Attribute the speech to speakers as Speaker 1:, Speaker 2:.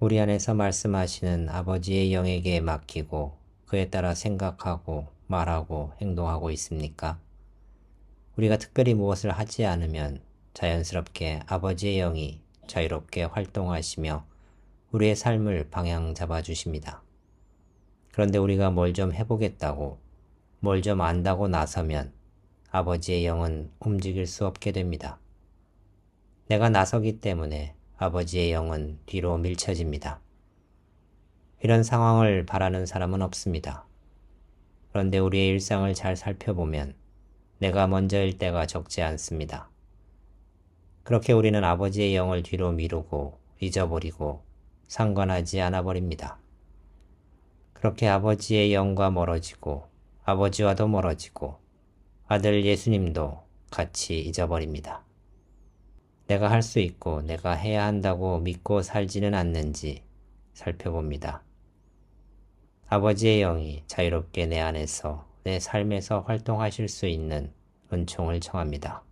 Speaker 1: 우리 안에서 말씀하시는 아버지의 영에게 맡기고 그에 따라 생각하고 말하고 행동하고 있습니까? 우리가 특별히 무엇을 하지 않으면 자연스럽게 아버지의 영이 자유롭게 활동하시며 우리의 삶을 방향 잡아 주십니다. 그런데 우리가 뭘 좀 해보겠다고, 뭘 좀 안다고 나서면 아버지의 영은 움직일 수 없게 됩니다. 내가 나서기 때문에 아버지의 영은 뒤로 밀쳐집니다. 이런 상황을 바라는 사람은 없습니다. 그런데 우리의 일상을 잘 살펴보면 내가 먼저일 때가 적지 않습니다. 그렇게 우리는 아버지의 영을 뒤로 미루고 잊어버리고 상관하지 않아 버립니다. 그렇게 아버지의 영과 멀어지고 아버지와도 멀어지고 아들 예수님도 같이 잊어버립니다. 내가 할 수 있고 내가 해야 한다고 믿고 살지는 않는지 살펴봅니다. 아버지의 영이 자유롭게 내 안에서 내 삶에서 활동하실 수 있는 은총을 청합니다.